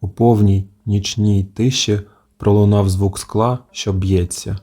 У повній нічній тиші пролунав звук скла, що б'ється.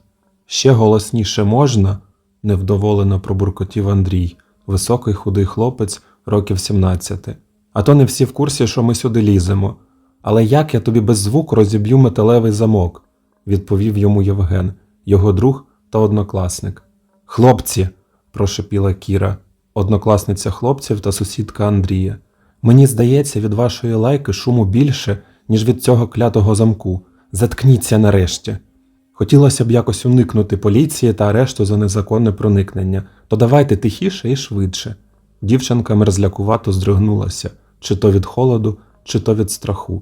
Ще голосніше можна? невдоволено пробуркотів Андрій, високий худий хлопець років 17. А то не всі в курсі, що ми сюди ліземо. Але як я тобі без звуку розіб'ю металевий замок? відповів йому Євген, його друг та однокласник. Хлопці, прошепіла Кіра, однокласниця хлопців та сусідка Андрія. Мені здається, від вашої лайки шуму більше, ніж від цього клятого замку. Заткніться нарешті. Хотілося б якось уникнути поліції та арешту за незаконне проникнення, то давайте тихіше і швидше. Дівчинка мерзлякувато здригнулася, чи то від холоду, чи то від страху.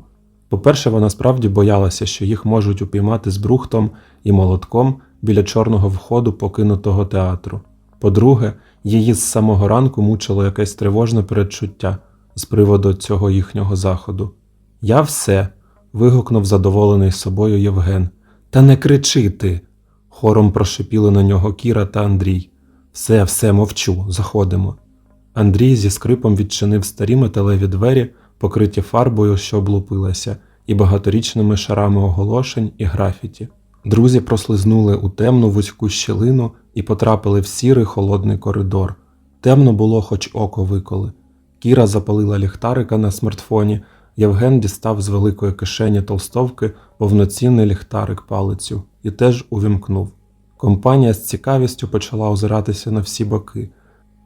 По-перше, вона справді боялася, що їх можуть упіймати з брухтом і молотком біля чорного входу покинутого театру. По-друге, її з самого ранку мучило якесь тривожне передчуття з приводу цього їхнього заходу. Я все. вигукнув задоволений собою Євген. Та не кричи ти. хором прошипіли на нього Кіра та Андрій. Все, все, мовчу, заходимо. Андрій зі скрипом відчинив старі металеві двері, покриті фарбою, що облупилася, і багаторічними шарами оголошень і графіті. Друзі прослизнули у темну вузьку щілину і потрапили в сірий холодний коридор. Темно було, хоч око виколи. Кіра запалила ліхтарика на смартфоні, Євген дістав з великої кишені толстовки повноцінний ліхтарик палицю і теж увімкнув. Компанія з цікавістю почала озиратися на всі боки.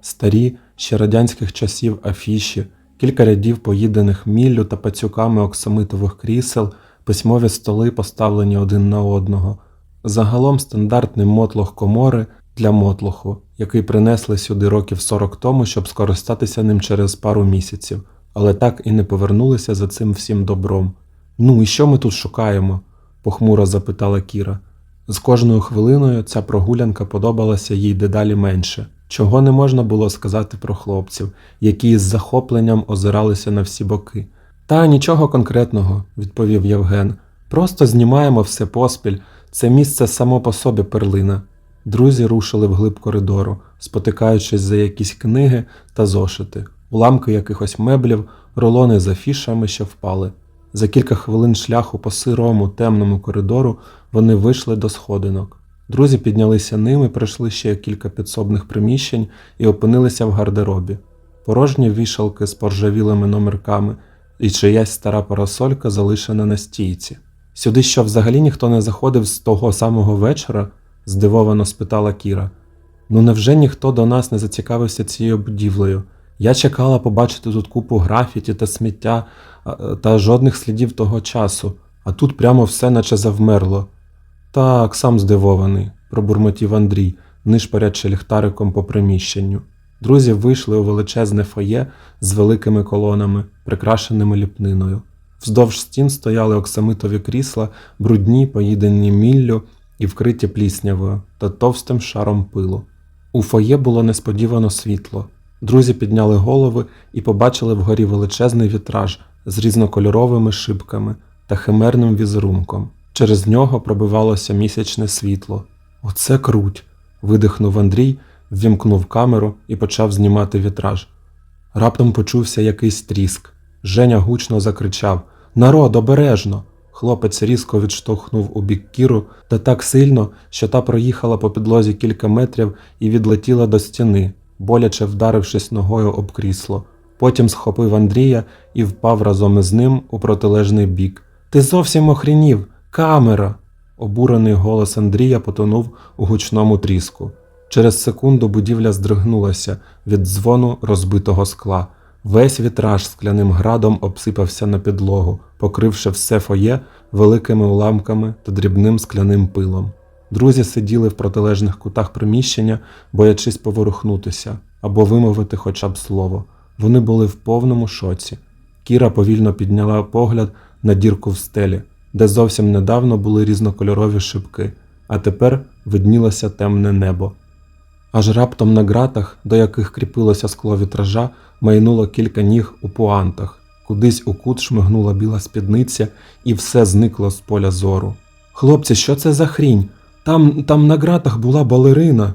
Старі, ще радянських часів афіші, кілька рядів поїдених міллю та пацюками оксамитових крісел, письмові столи поставлені один на одного. Загалом стандартний мотлох комори для мотлоху, який принесли сюди років 40 тому, щоб скористатися ним через пару місяців, але так і не повернулися за цим всім добром. Ну і що ми тут шукаємо? похмуро запитала Кіра. З кожною хвилиною ця прогулянка подобалася їй дедалі менше, чого не можна було сказати про хлопців, які з захопленням озиралися на всі боки. Та нічого конкретного, відповів Євген. Просто знімаємо все поспіль, це місце само по собі перлина. Друзі рушили вглиб коридору, спотикаючись за якісь книги та зошити, уламки якихось меблів, рулони з афішами, що впали. За кілька хвилин шляху по сирому темному коридору вони вийшли до сходинок. Друзі піднялися ними, пройшли ще кілька підсобних приміщень і опинилися в гардеробі. Порожні вішалки з поржавілими номерками і чиясь стара парасолька залишена на стійці. Сюди що взагалі ніхто не заходив з того самого вечора? Здивовано спитала Кіра. Ну невже ніхто до нас не зацікавився цією будівлею? Я чекала побачити тут купу графіті та сміття та жодних слідів того часу, а тут прямо все наче завмерло. Так, сам здивований, пробурмотів Андрій, нишпорячи ліхтариком по приміщенню. Друзі вийшли у величезне фоє з великими колонами, прикрашеними ліпниною. Вздовж стін стояли оксамитові крісла, брудні, поїдені міллю і вкриті пліснявою та товстим шаром пилу. У фоє було несподівано світло. Друзі підняли голови і побачили вгорі величезний вітраж з різнокольоровими шибками та химерним візерунком. Через нього пробивалося місячне світло. Оце круть. видихнув Андрій, ввімкнув камеру і почав знімати вітраж. Раптом почувся якийсь тріск. Женя гучно закричав Народ, обережно! Хлопець різко відштовхнув у бік кіру та так сильно, що та проїхала по підлозі кілька метрів і відлетіла до стіни, боляче вдарившись ногою об крісло. Потім схопив Андрія і впав разом із ним у протилежний бік. Ти зовсім охрінів! Камера! Обурений голос Андрія потонув у гучному тріску. Через секунду будівля здригнулася від дзвону розбитого скла. Весь вітраж скляним градом обсипався на підлогу, покривши все фоє великими уламками та дрібним скляним пилом. Друзі сиділи в протилежних кутах приміщення, боячись поворухнутися або вимовити хоча б слово. Вони були в повному шоці. Кіра повільно підняла погляд на дірку в стелі, де зовсім недавно були різнокольорові шибки, а тепер виднілося темне небо. Аж раптом на ґратах, до яких кріпилося скло вітража, майнуло кілька ніг у пуантах, кудись у кут шмигнула біла спідниця, і все зникло з поля зору. Хлопці, що це за хрінь? Там, там на ґратах була балерина.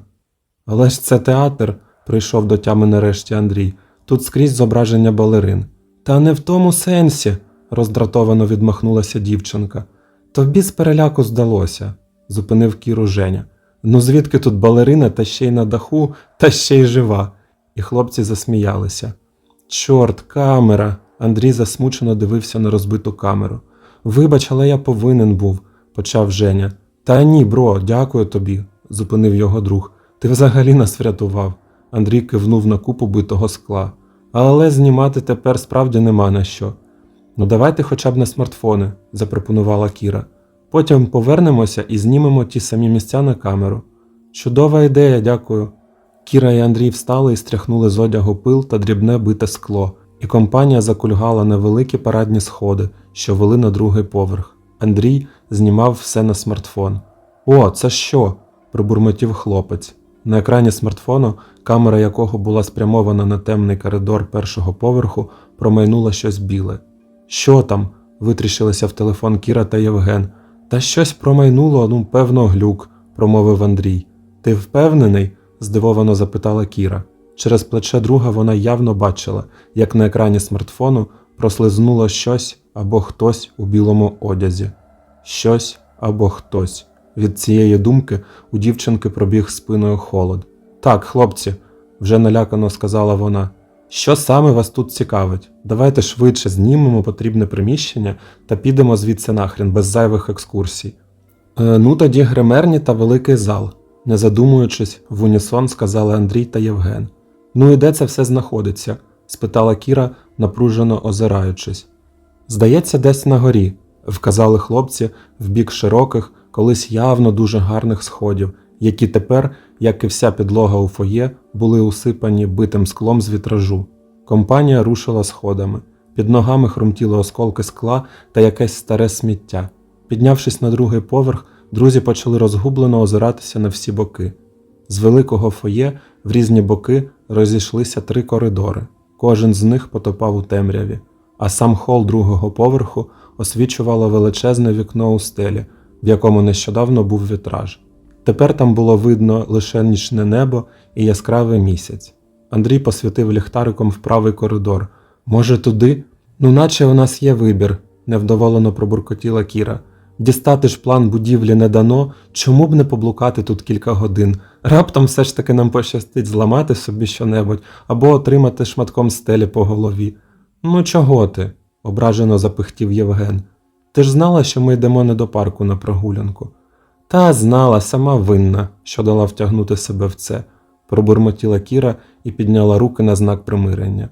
Але ж це театр, прийшов до тями нарешті Андрій. Тут скрізь зображення балерин. Та не в тому сенсі, роздратовано відмахнулася дівчинка. Тобі з переляку здалося, зупинив Кіру Женя. Ну звідки тут балерина та ще й на даху, та ще й жива? І хлопці засміялися. Чорт, камера. Андрій засмучено дивився на розбиту камеру. Вибач, але я повинен був, почав Женя. Та ні, бро, дякую тобі, зупинив його друг. Ти взагалі нас врятував. Андрій кивнув на купу битого скла. Але знімати тепер справді нема на що. Ну давайте хоча б на смартфони, запропонувала Кіра. Потім повернемося і знімемо ті самі місця на камеру. Чудова ідея, дякую. Кіра і Андрій встали і стряхнули з одягу пил та дрібне бите скло, і компанія закульгала на великі парадні сходи, що вели на другий поверх. Андрій знімав все на смартфон. О, це що? пробурмотів хлопець. На екрані смартфону, камера якого була спрямована на темний коридор першого поверху, промайнуло щось біле. Що там? витріщилися в телефон Кіра та Євген. Та щось промайнуло, ну, певно, глюк, промовив Андрій. Ти впевнений? Здивовано запитала Кіра. Через плече друга вона явно бачила, як на екрані смартфону прослизнуло щось або хтось у білому одязі. Щось або хтось. Від цієї думки у дівчинки пробіг спиною холод. Так, хлопці, вже налякано сказала вона. Що саме вас тут цікавить? Давайте швидше знімемо потрібне приміщення та підемо звідси нахрен без зайвих екскурсій. Е, ну тоді гримерні та великий зал, не задумуючись, в унісон сказали Андрій та Євген. Ну і де це все знаходиться? спитала Кіра, напружено озираючись. Здається, десь на горі, вказали хлопці в бік широких, колись явно дуже гарних сходів, які тепер, як і вся підлога у фоє, були усипані битим склом з вітражу. Компанія рушила сходами. Під ногами хрумтіли осколки скла та якесь старе сміття. Піднявшись на другий поверх, друзі почали розгублено озиратися на всі боки. З великого фоє в різні боки розійшлися три коридори. Кожен з них потопав у темряві, а сам хол другого поверху освічувало величезне вікно у стелі, в якому нещодавно був вітраж. Тепер там було видно лише нічне небо і яскравий місяць. Андрій посвітив ліхтариком в правий коридор. Може, туди? Ну, наче у нас є вибір, невдоволено пробуркотіла Кіра. Дістати ж план будівлі не дано, чому б не поблукати тут кілька годин. Раптом все ж таки нам пощастить зламати собі щонебудь або отримати шматком стелі по голові. Ну, чого ти? ображено запихтів Євген. Ти ж знала, що ми йдемо не до парку на прогулянку. Та знала, сама винна, що дала втягнути себе в це, пробурмотіла Кіра і підняла руки на знак примирення.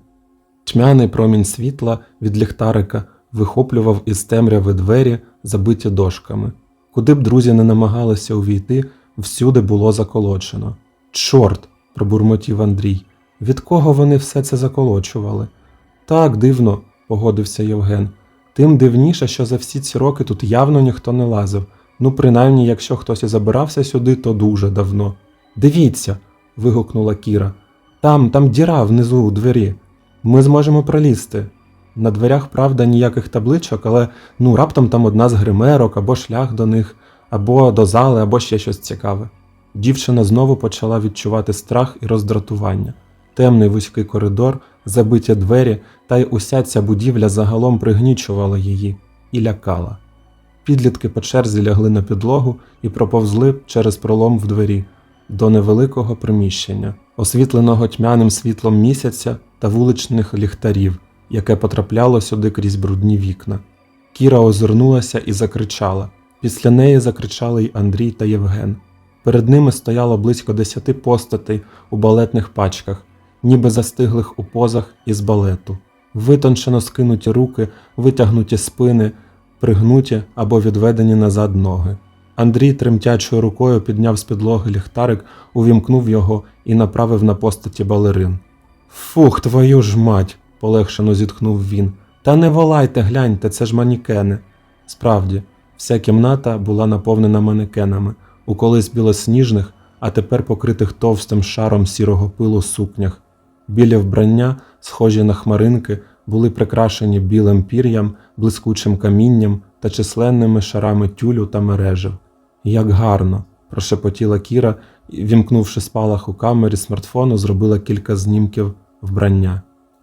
Тьмяний промінь світла від ліхтарика вихоплював із темряви двері, забиті дошками. Куди б друзі не намагалися увійти, всюди було заколочено. Чорт, пробурмотів Андрій. Від кого вони все це заколочували? Так, дивно, погодився Євген. Тим дивніше, що за всі ці роки тут явно ніхто не лазив. Ну, принаймні, якщо хтось і забирався сюди, то дуже давно. Дивіться. вигукнула Кіра. Там, там діра внизу у двері. Ми зможемо пролізти. На дверях, правда, ніяких табличок, але ну раптом там одна з гримерок, або шлях до них, або до зали, або ще щось цікаве. Дівчина знову почала відчувати страх і роздратування. Темний вузький коридор, забиті двері, та й уся ця будівля загалом пригнічувала її і лякала. Підлітки по черзі лягли на підлогу і проповзли через пролом в двері до невеликого приміщення, освітленого тьмяним світлом місяця та вуличних ліхтарів, яке потрапляло сюди крізь брудні вікна. Кіра озирнулася і закричала. Після неї закричали й Андрій та Євген. Перед ними стояло близько десяти постатей у балетних пачках, ніби застиглих у позах із балету, витончено скинуті руки, витягнуті спини, пригнуті або відведені назад ноги. Андрій тремтячою рукою підняв з підлоги ліхтарик, увімкнув його і направив на постаті балерин. Фух, твою ж мать, полегшено зітхнув він. Та не волайте, гляньте, це ж манікени. Справді, вся кімната була наповнена манекенами, у колись білосніжних, а тепер покритих товстим шаром сірого пилу сукнях. Білі вбрання, схожі на хмаринки, були прикрашені білим пір'ям, блискучим камінням та численними шарами тюлю та мережів. Як гарно! прошепотіла Кіра і, вімкнувши спалах у камері смартфону, зробила кілька знімків вбрання.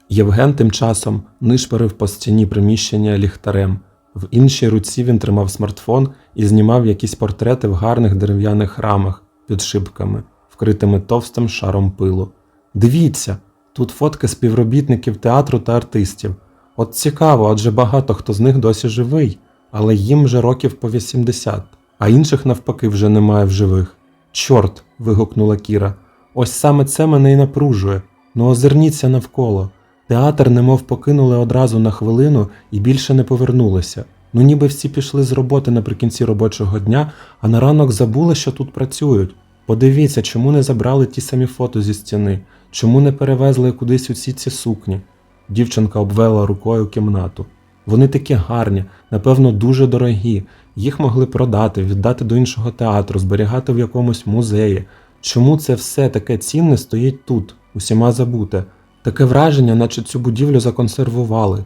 Євген тим часом нишпорив по стіні приміщення ліхтарем. В іншій руці він тримав смартфон і знімав якісь портрети в гарних дерев'яних рамах під шибками, вкритими товстим шаром пилу. Дивіться, тут фотки співробітників театру та артистів. От цікаво, адже багато хто з них досі живий, але їм вже років по 80, а інших навпаки вже немає в живих. Чорт. вигукнула Кіра. Ось саме це мене й напружує. Ну озирніться навколо. Театр немов покинули одразу на хвилину і більше не повернулися. Ну ніби всі пішли з роботи наприкінці робочого дня, а на ранок забули, що тут працюють. Подивіться, чому не забрали ті самі фото зі стіни, чому не перевезли кудись усі ці сукні. Дівчинка обвела рукою кімнату. Вони такі гарні, напевно, дуже дорогі. Їх могли продати, віддати до іншого театру, зберігати в якомусь музеї. Чому це все таке цінне стоїть тут, усіма забуте? Таке враження, наче цю будівлю законсервували.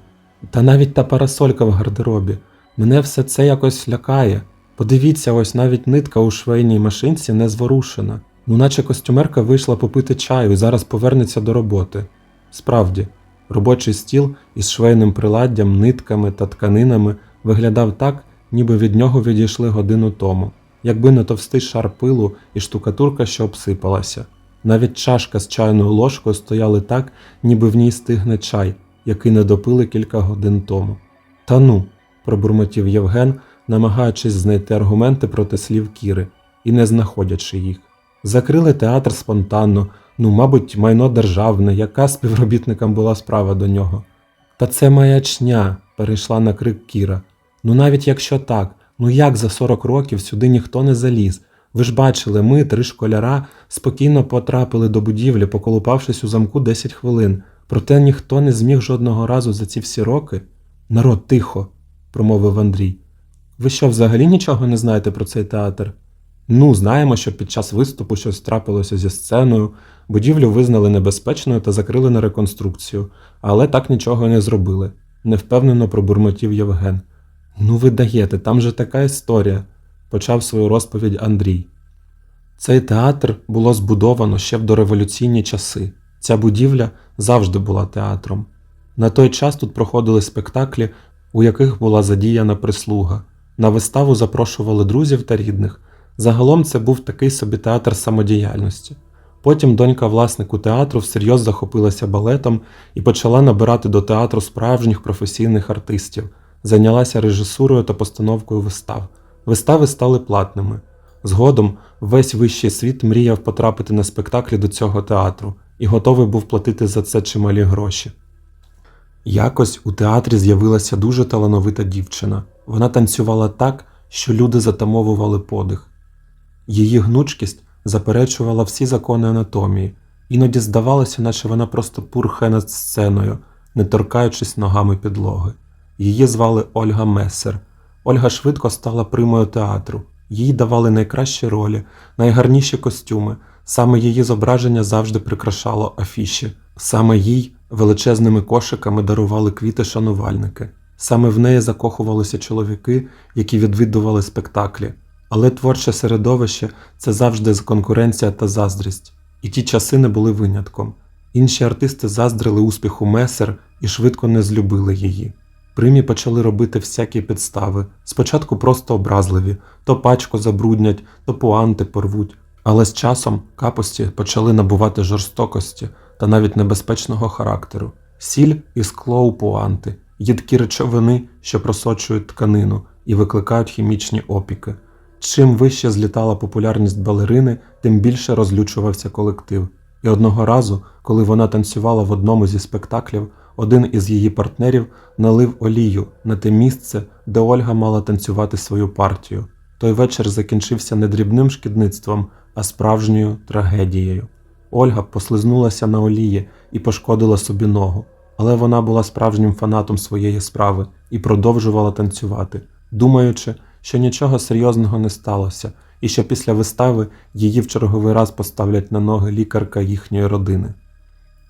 Та навіть та парасолька в гардеробі. Мене все це якось лякає. Подивіться, ось навіть нитка у швейній машинці не зворушена. Ну наче костюмерка вийшла попити чаю і зараз повернеться до роботи. Справді, робочий стіл із швейним приладдям, нитками та тканинами виглядав так, ніби від нього відійшли годину тому, якби не товстий шар пилу і штукатурка, що обсипалася. Навіть чашка з чайною ложкою стояли так, ніби в ній стигне чай, який не допили кілька годин тому. Та ну, пробурмотів Євген, намагаючись знайти аргументи проти слів Кіри і не знаходячи їх. Закрили театр спонтанно, ну, мабуть, майно державне, яка співробітникам була справа до нього. Та це маячня, перейшла на крик Кіра. Ну навіть якщо так, ну як за 40 років сюди ніхто не заліз? Ви ж бачили, ми, три школяра, спокійно потрапили до будівлі, поколупавшись у замку 10 хвилин. Проте ніхто не зміг жодного разу за ці всі роки. Народ, тихо, промовив Андрій. Ви що, взагалі нічого не знаєте про цей театр? Ну, знаємо, що під час виступу щось трапилося зі сценою, будівлю визнали небезпечною та закрили на реконструкцію, але так нічого не зробили, невпевнено пробурмотів Євген. Ну, ви даєте, там же така історія, почав свою розповідь Андрій. Цей театр було збудовано ще в дореволюційні часи. Ця будівля завжди була театром. На той час тут проходили спектаклі, у яких була задіяна прислуга. На виставу запрошували друзів та рідних. Загалом це був такий собі театр самодіяльності. Потім донька власнику театру всерйоз захопилася балетом і почала набирати до театру справжніх професійних артистів, зайнялася режисурою та постановкою вистав. Вистави стали платними. Згодом весь вищий світ мріяв потрапити на спектаклі до цього театру і готовий був платити за це чималі гроші. Якось у театрі з'явилася дуже талановита дівчина. Вона танцювала так, що люди затамовували подих. Її гнучкість заперечувала всі закони анатомії, іноді здавалося, наче вона просто пурхає над сценою, не торкаючись ногами підлоги. Її звали Ольга Месер. Ольга швидко стала примою театру. Їй давали найкращі ролі, найгарніші костюми. Саме її зображення завжди прикрашало афіші. Саме їй величезними кошиками дарували квіти шанувальники. Саме в неї закохувалися чоловіки, які відвідували спектаклі. Але творче середовище це завжди конкуренція та заздрість. І ті часи не були винятком. Інші артисти заздрили успіху месер і швидко не злюбили її. Примі почали робити всякі підстави, спочатку просто образливі, то пачку забруднять, то пуанти порвуть. Але з часом капості почали набувати жорстокості та навіть небезпечного характеру, сіль і скло у пуанти, їдкі речовини, що просочують тканину і викликають хімічні опіки. Чим вище злітала популярність балерини, тим більше розлючувався колектив. І одного разу, коли вона танцювала в одному зі спектаклів, один із її партнерів налив олію на те місце, де Ольга мала танцювати свою партію. Той вечір закінчився не дрібним шкідництвом, а справжньою трагедією. Ольга послизнулася на олії і пошкодила собі ногу, але вона була справжнім фанатом своєї справи і продовжувала танцювати, думаючи, що нічого серйозного не сталося, і що після вистави її в черговий раз поставлять на ноги лікарка їхньої родини.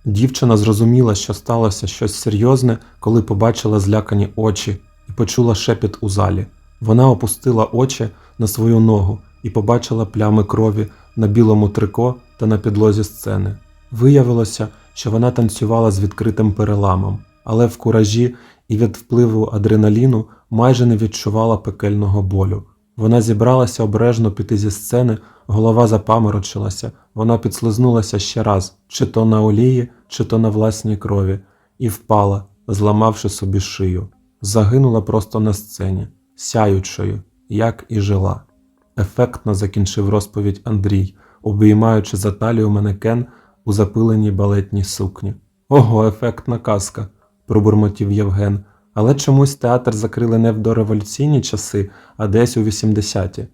Дівчина зрозуміла, що сталося щось серйозне, коли побачила злякані очі і почула шепіт у залі. Вона опустила очі на свою ногу і побачила плями крові на білому трико та на підлозі сцени. Виявилося, що вона танцювала з відкритим переламом, але в куражі і від впливу адреналіну майже не відчувала пекельного болю. Вона зібралася обережно піти зі сцени, голова запаморочилася, вона підслизнулася ще раз, чи то на олії, чи то на власній крові, і впала, зламавши собі шию. Загинула просто на сцені, сяючою, як і жила. Ефектно закінчив розповідь Андрій, обіймаючи за талію манекен у запиленій балетній сукні. Ого, ефектна казка, пробурмотів Євген. Але чомусь театр закрили не в дореволюційні часи, а десь у 80-ті.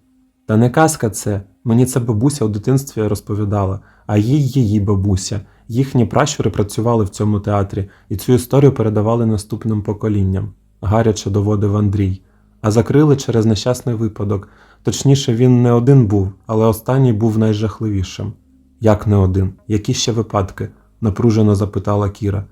Та не казка це, мені це бабуся у дитинстві розповідала, а їй її бабуся. Їхні пращури працювали в цьому театрі і цю історію передавали наступним поколінням, гаряче доводив Андрій. А закрили через нещасний випадок. Точніше, він не один був, але останній був найжахливішим. Як не один? Які ще випадки? напружено запитала Кіра.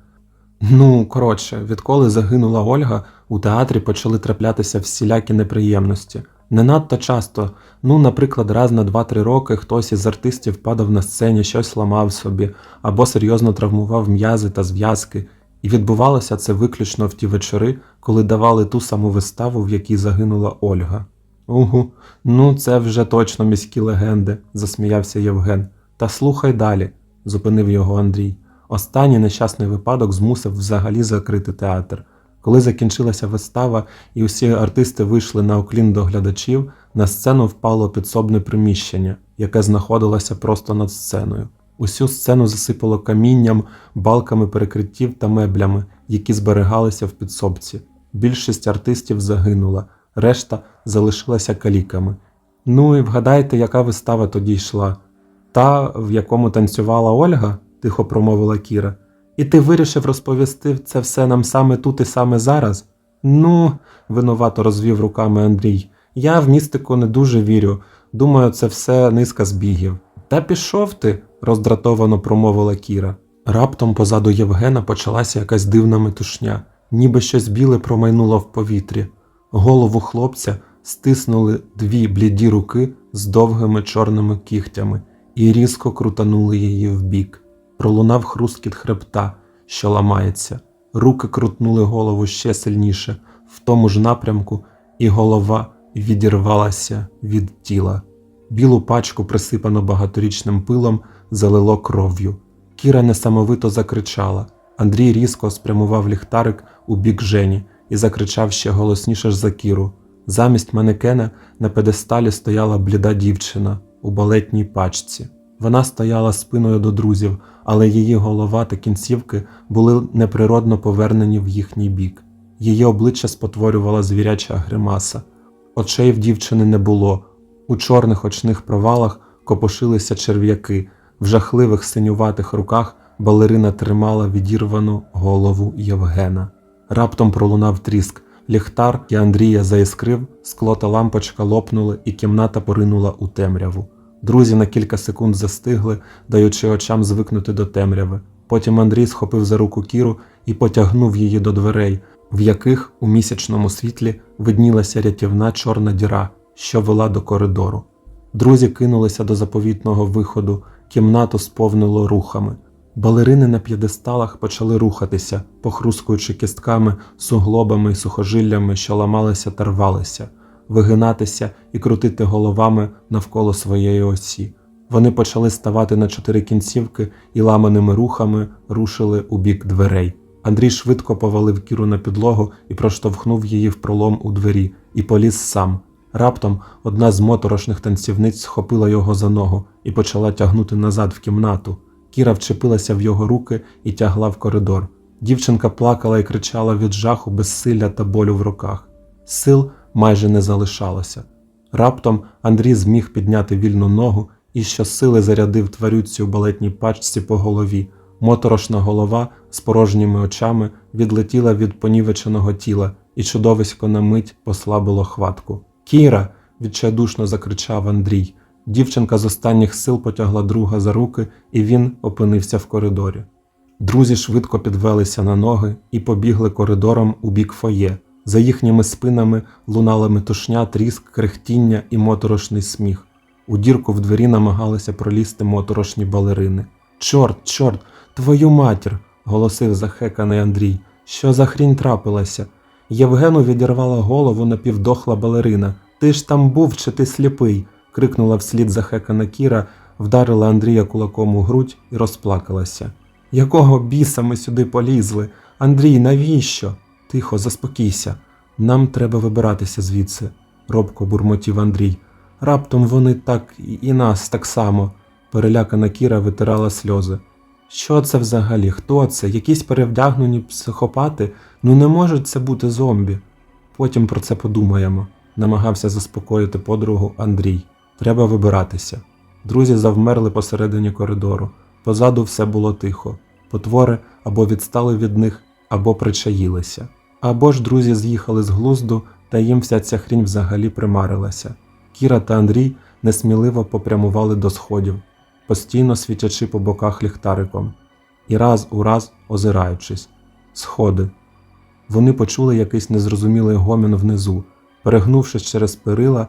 Ну, коротше, відколи загинула Ольга, у театрі почали траплятися всілякі неприємності. Не надто часто, ну, наприклад, раз на 2-3 роки хтось із артистів падав на сцені, щось ламав собі, або серйозно травмував м'язи та зв'язки, і відбувалося це виключно в ті вечори, коли давали ту саму виставу, в якій загинула Ольга. Угу, ну це вже точно міські легенди, засміявся Євген. Та слухай далі, зупинив його Андрій. Останній нещасний випадок змусив взагалі закрити театр. Коли закінчилася вистава і усі артисти вийшли на оклін до глядачів, на сцену впало підсобне приміщення, яке знаходилося просто над сценою. Усю сцену засипало камінням, балками перекриттів та меблями, які зберігалися в підсобці. Більшість артистів загинула, решта залишилася каліками. Ну і вгадайте, яка вистава тоді йшла? Та, в якому танцювала Ольга, тихо промовила Кіра. І ти вирішив розповісти це все нам саме тут і саме зараз? Ну, винувато розвів руками Андрій. Я в містику не дуже вірю. Думаю, це все низка збігів. Та пішов ти, роздратовано промовила Кіра. Раптом позаду Євгена почалася якась дивна метушня, ніби щось біле промайнуло в повітрі. Голову хлопця стиснули дві бліді руки з довгими чорними кігтями і різко крутанули її вбік. Пролунав хрускіт хребта, що ламається. Руки крутнули голову ще сильніше, в тому ж напрямку, і голова відірвалася від тіла. Білу пачку, присипану багаторічним пилом, залило кров'ю. Кіра несамовито закричала. Андрій різко спрямував ліхтарик у бік Жені і закричав ще голосніше ж за Кіру. Замість манекена на педесталі стояла бліда дівчина у балетній пачці. Вона стояла спиною до друзів, але її голова та кінцівки були неприродно повернені в їхній бік. Її обличчя спотворювала звіряча гримаса. Очей в дівчини не було. У чорних очних провалах копошилися черв'яки, в жахливих синюватих руках балерина тримала відірвану голову Євгена. Раптом пролунав тріск. Ліхтар і Андрія заіскрив, скло та лампочка лопнули, і кімната поринула у темряву. Друзі на кілька секунд застигли, даючи очам звикнути до темряви. Потім Андрій схопив за руку Кіру і потягнув її до дверей, в яких у місячному світлі виднілася рятівна чорна діра, що вела до коридору. Друзі кинулися до заповітного виходу, кімнату сповнило рухами. Балерини на п'єдесталах почали рухатися, похрускуючи кістками, суглобами і сухожиллями, що ламалися та рвалися, вигинатися і крутити головами навколо своєї осі. Вони почали ставати на чотири кінцівки і ламаними рухами рушили у бік дверей. Андрій швидко повалив кіру на підлогу і проштовхнув її в пролом у двері і поліз сам. Раптом одна з моторошних танцівниць схопила його за ногу і почала тягнути назад в кімнату. Кіра вчепилася в його руки і тягла в коридор. Дівчинка плакала і кричала від жаху, безсилля та болю в руках. Сил майже не залишалося. Раптом Андрій зміг підняти вільну ногу і щосили зарядив тварюці у балетній пачці по голові. Моторошна голова з порожніми очами відлетіла від понівеченого тіла, і чудовисько на мить послабило хватку. Кіра. відчайдушно закричав Андрій. Дівчинка з останніх сил потягла друга за руки, і він опинився в коридорі. Друзі швидко підвелися на ноги і побігли коридором у бік фоє. За їхніми спинами лунала метушня, тріск, крехтіння і моторошний сміх. У дірку в двері намагалися пролізти моторошні балерини. Чорт, чорт, Твою матір, голосив захеканий Андрій. Що за хрінь трапилася? Євгену відірвала голову напівдохла балерина. Ти ж там був, чи ти сліпий? крикнула вслід захекана Кіра, вдарила Андрія кулаком у грудь і розплакалася. Якого біса ми сюди полізли? Андрій, навіщо? Тихо, заспокійся. Нам треба вибиратися звідси, робко бурмотів Андрій. Раптом вони так і- нас так само. Перелякана Кіра витирала сльози. Що це взагалі? Хто це? Якісь перевдягнені психопати? Ну не можуть це бути зомбі. Потім про це подумаємо, намагався заспокоїти подругу Андрій. Треба вибиратися. Друзі завмерли посередині коридору. Позаду все було тихо. Потвори або відстали від них, або причаїлися. Або ж друзі з'їхали з глузду, та їм вся ця хрінь взагалі примарилася. Кіра та Андрій несміливо попрямували до сходів, постійно світячи по боках ліхтариком, і раз у раз озираючись. Сходи. Вони почули якийсь незрозумілий гомін внизу. Перегнувшись через перила,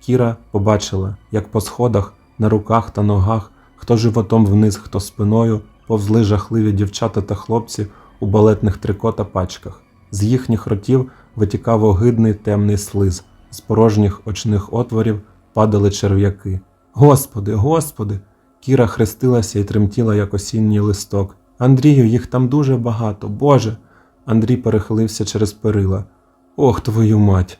Кіра побачила, як по сходах, на руках та ногах, хто животом вниз, хто спиною, повзли жахливі дівчата та хлопці у балетних трико та пачках. З їхніх ротів витікав огидний темний слиз, з порожніх очних отворів падали черв'яки. Господи, господи! Кіра хрестилася і тремтіла, як осінній листок. Андрію, їх там дуже багато, Боже. Андрій перехилився через перила. Ох, твою мать.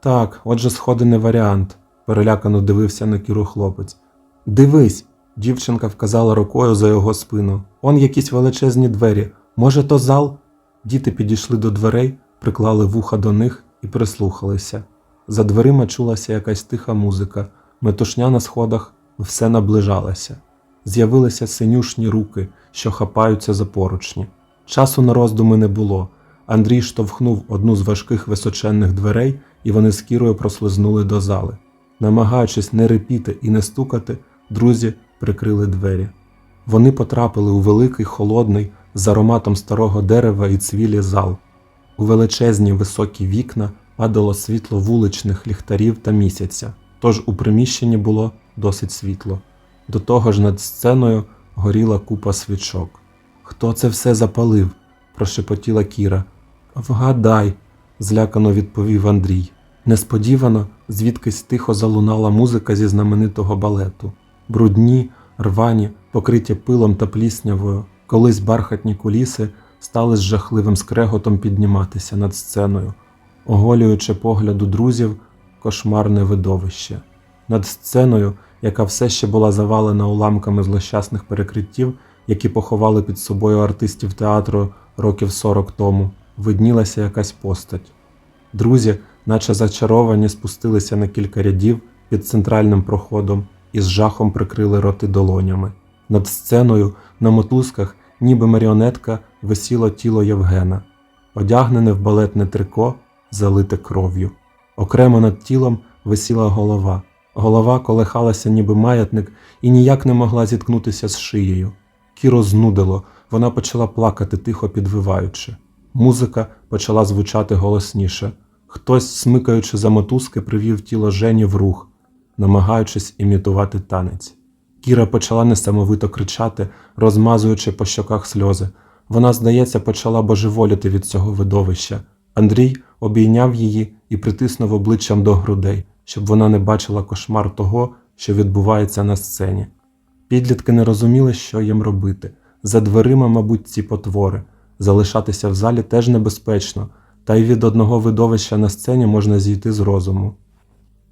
Так, отже, сходи не варіант, перелякано дивився на кіру хлопець. Дивись, дівчинка вказала рукою за його спину. Он якісь величезні двері. Може, то зал? Діти підійшли до дверей, приклали вуха до них і прислухалися. За дверима чулася якась тиха музика, метушня на сходах все наближалася. З'явилися синюшні руки, що хапаються за поручні. Часу на роздуми не було. Андрій штовхнув одну з важких височенних дверей, і вони з кірою прослизнули до зали. Намагаючись не репіти і не стукати, друзі прикрили двері. Вони потрапили у великий холодний з ароматом старого дерева і цвілі зал. У величезні високі вікна падало світло вуличних ліхтарів та місяця, тож у приміщенні було досить світло. До того ж над сценою горіла купа свічок. Хто це все запалив? прошепотіла Кіра. Вгадай, злякано відповів Андрій. Несподівано звідкись тихо залунала музика зі знаменитого балету. Брудні, рвані, покриті пилом та пліснявою, колись бархатні куліси стали з жахливим скреготом підніматися над сценою, оголюючи погляду друзів кошмарне видовище. Над сценою, яка все ще була завалена уламками злощасних перекриттів, які поховали під собою артистів театру років 40 тому, виднілася якась постать. Друзі, наче зачаровані, спустилися на кілька рядів під центральним проходом і з жахом прикрили роти долонями. Над сценою, на мотузках, ніби маріонетка, висіло тіло Євгена, одягнене в балетне трико, залите кров'ю. Окремо над тілом висіла голова. Голова колихалася, ніби маятник, і ніяк не могла зіткнутися з шиєю. Кіро знудило, вона почала плакати, тихо підвиваючи. Музика почала звучати голосніше. Хтось, смикаючи за мотузки, привів тіло Жені в рух, намагаючись імітувати танець. Кіра почала несамовито кричати, розмазуючи по щоках сльози. Вона, здається, почала божеволіти від цього видовища. Андрій обійняв її і притиснув обличчям до грудей, щоб вона не бачила кошмар того, що відбувається на сцені. Підлітки не розуміли, що їм робити. За дверима, мабуть, ці потвори. Залишатися в залі теж небезпечно, та й від одного видовища на сцені можна зійти з розуму.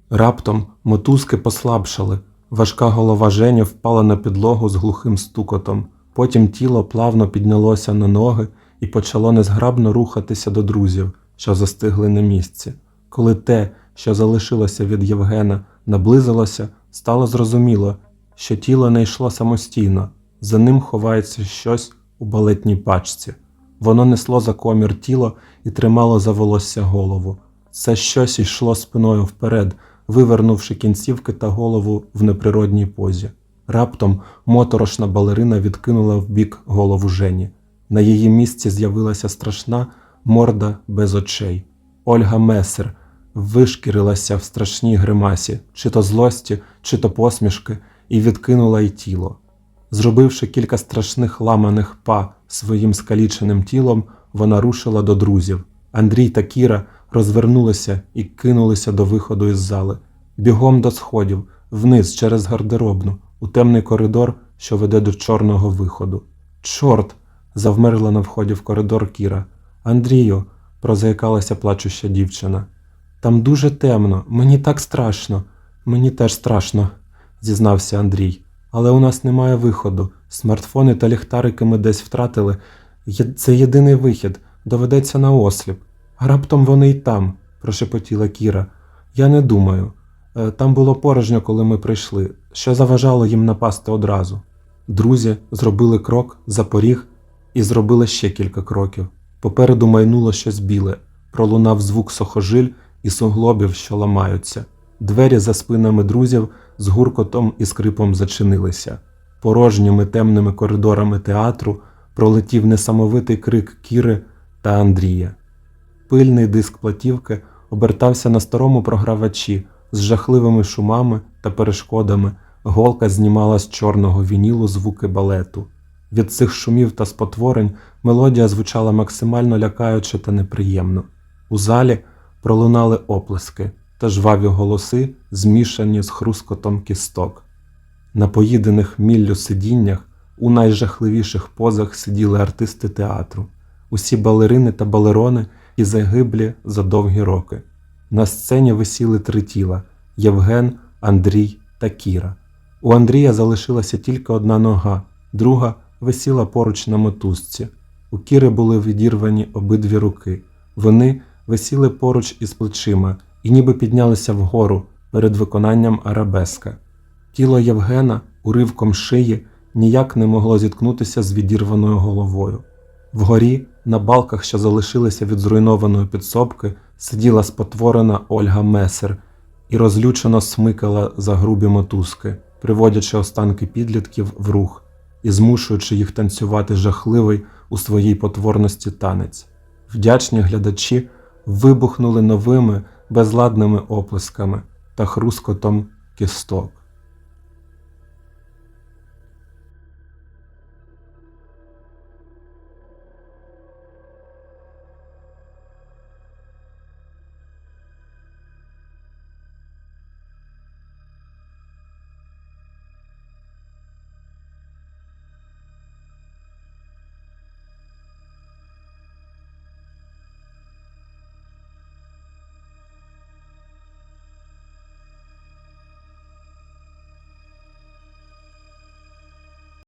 Раптом мотузки послабшали, важка голова Жені впала на підлогу з глухим стукотом. Потім тіло плавно піднялося на ноги і почало незграбно рухатися до друзів, що застигли на місці. Коли те, що залишилося від Євгена, наблизилося, стало зрозуміло, що тіло не йшло самостійно, за ним ховається щось у балетній пачці. Воно несло за комір тіло і тримало за волосся голову. Це щось йшло спиною вперед, вивернувши кінцівки та голову в неприродній позі. Раптом моторошна балерина відкинула вбік голову Жені. На її місці з'явилася страшна морда без очей. Ольга Месер вишкірилася в страшній гримасі, чи то злості, чи то посмішки, і відкинула й тіло. Зробивши кілька страшних ламаних па своїм скаліченим тілом, вона рушила до друзів. Андрій та Кіра розвернулися і кинулися до виходу із зали. Бігом до сходів, вниз через гардеробну, у темний коридор, що веде до чорного виходу. Чорт. завмерла на вході в коридор Кіра. Андрію, прозаякалася плачуща дівчина. Там дуже темно, мені так страшно. Мені теж страшно, зізнався Андрій. Але у нас немає виходу. Смартфони та ліхтарики ми десь втратили. Це єдиний вихід, доведеться на осліп. Раптом вони й там, прошепотіла Кіра. Я не думаю. Е, Там було порожньо, коли ми прийшли. Що заважало їм напасти одразу? Друзі зробили крок за поріг і зробили ще кілька кроків. Попереду майнуло щось біле, пролунав звук сухожиль і суглобів, що ламаються. Двері за спинами друзів з гуркотом і скрипом зачинилися. Порожніми темними коридорами театру пролетів несамовитий крик Кіри та Андрія. Пильний диск платівки обертався на старому програвачі з жахливими шумами та перешкодами. Голка знімала з чорного вінілу звуки балету. Від цих шумів та спотворень мелодія звучала максимально лякаюче та неприємно. У залі пролунали оплески та жваві голоси, змішані з хрускотом кісток. На поїдених міллю сидіннях у найжахливіших позах сиділи артисти театру, усі балерини та балерони і загиблі за довгі роки. На сцені висіли три тіла Євген, Андрій та Кіра. У Андрія залишилася тільки одна нога, друга висіла поруч на мотузці. У Кіри були відірвані обидві руки. Вони висіли поруч із плечима і ніби піднялися вгору перед виконанням арабеска. Тіло Євгена уривком шиї ніяк не могло зіткнутися з відірваною головою. Вгорі, на балках, що залишилися від зруйнованої підсобки, сиділа спотворена Ольга Месер і розлючено смикала за грубі мотузки, приводячи останки підлітків в рух і змушуючи їх танцювати жахливий у своїй потворності танець. Вдячні глядачі вибухнули новими безладними оплесками та хрускотом кісток.